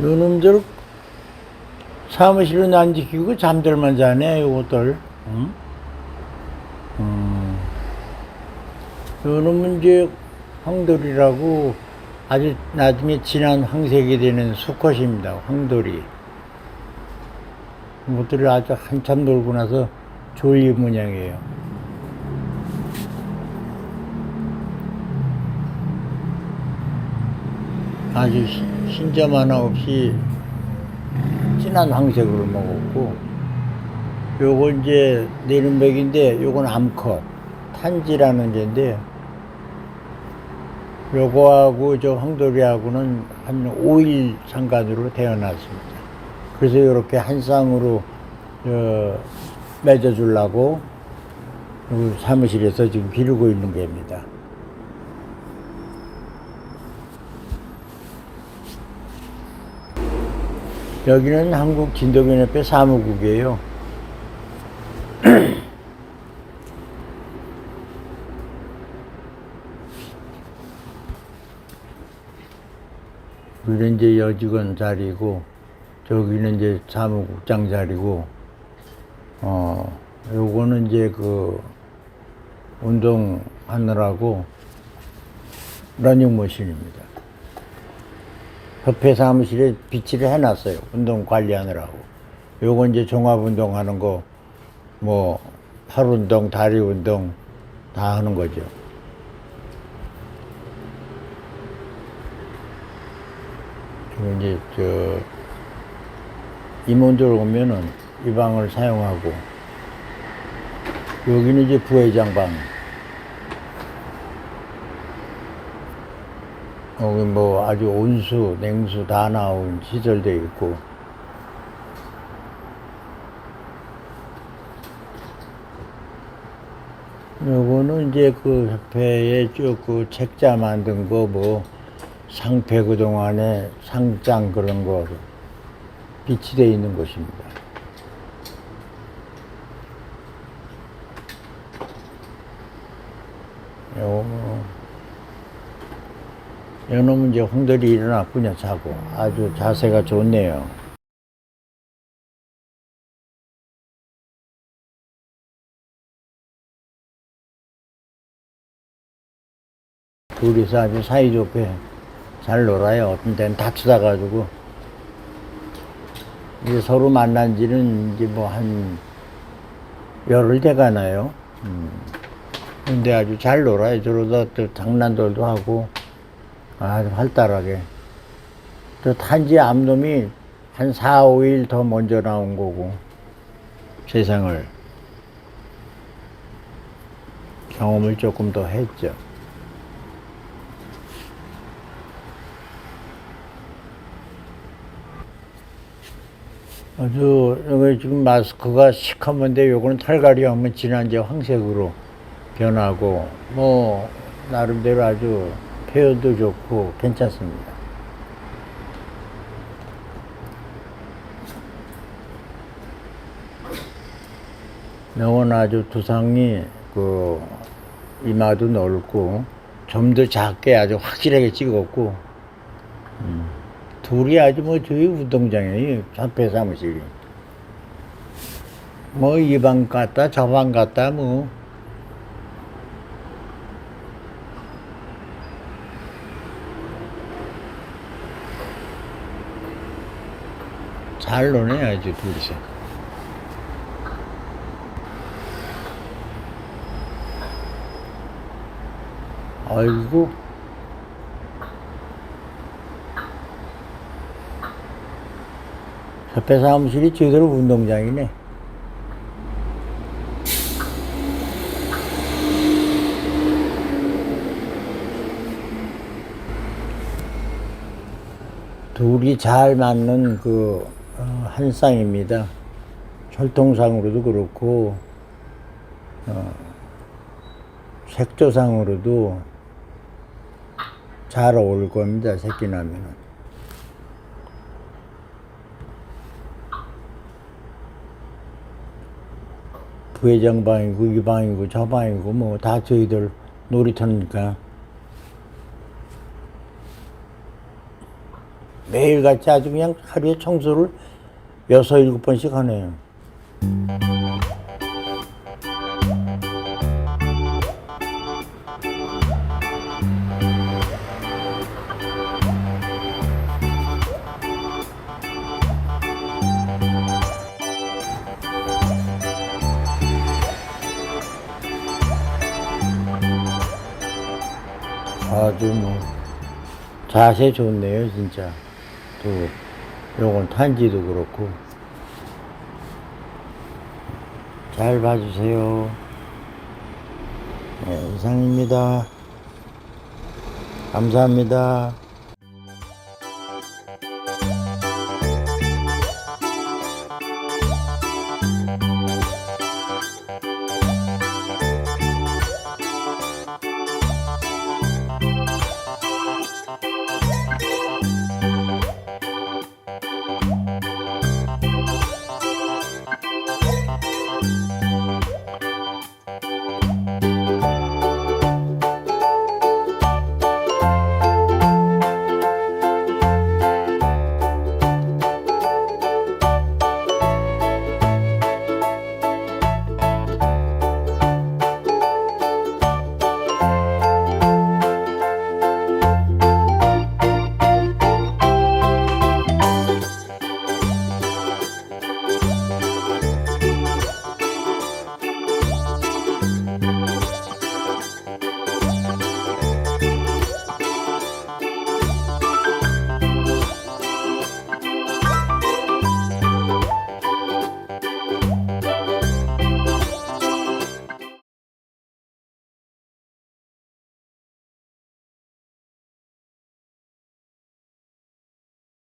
요놈들 사무실은 안 지키고 잠들만 자네 요것들 응? 음. 요놈은 이제 황돌이라고 아주 나중에 진한 황색이 되는 수컷입니다 황돌이 이것들이 아주 한참 놀고 나서 조이 모양이에요 아주 흰- 흰점 하나 없이 진한 황색으로 먹었고 요거 이제 내림백인데 요건 암컷 탄지라는 개인데 요거하고 저 황돌이하고는 한 5일 상간으로 태어났습니다. 그래서 이렇게 한 쌍으로 저 맺어주려고 요 사무실에서 지금 기르고 있는 개입니다. 여기는 한국 진도견협회 사무국이에요. 여기는 이제 여직원 자리고, 저기는 이제 사무국장 자리고, 어, 요거는 이제 그, 운동하느라고, 러닝머신입니다. 협회 사무실에 비치를 해놨어요. 운동 관리하느라고. 요건 이제 종합운동 하는 거, 뭐, 팔 운동, 다리 운동 다 하는 거죠. 그리고 이제, 저, 임원들 오면은 이 방을 사용하고, 여기는 이제 부회장 방. 여기 뭐 아주 온수, 냉수 다 나온 시설돼 있고. 요거는 이제 그 협회에 쭉 그 책자 만든 거 뭐 상패 그동안에 상장 그런 거 비치돼 있는 곳입니다. 요 요놈은 이제 홍들이 일어났군요, 자고. 아주 자세가 좋네요. 둘이서 아주 사이좋게 잘 놀아요. 어떤 때는 다투다가지고. 이제 서로 만난 지는 이제 뭐 한 열흘 돼 가나요? 음. 근데 아주 잘 놀아요. 저러다 또 장난들도 하고. 아주 활달하게. 저 탄지 암놈이 한 4, 5일 더 먼저 나온 거고, 세상을. 경험을 조금 더 했죠. 아주, 여기 지금 마스크가 시커먼데 요거는 털갈이 하면 이제 황색으로 변하고, 뭐, 나름대로 아주 표현도 좋고 괜찮습니다. 명은 아주 두상이 그 이마도 넓고 점도 작게 아주 확실하게 찍었고 음, 둘이 아주 뭐 저희 운동장이에요 협회 사무실이 뭐 이 방 갔다 저 방 갔다 뭐 잘 아주 둘이서. 아이고. 협회 사무실이 제대로 운동장이네. 둘이 잘 맞는 그, 어, 한 쌍입니다. 혈통상으로도 그렇고, 어, 색조상으로도 잘 어울릴 겁니다, 새끼 나면은. 부회장 방이고, 이 방이고, 저 방이고, 뭐, 다 저희들 놀이터니까. 매일같이 아주 그냥 하루에 청소를 여섯 일곱 번씩 하네요. 아주 뭐 자세 좋네요 진짜 또 요건 탄지도 그렇고. 잘 봐주세요. 네, 이상입니다. 감사합니다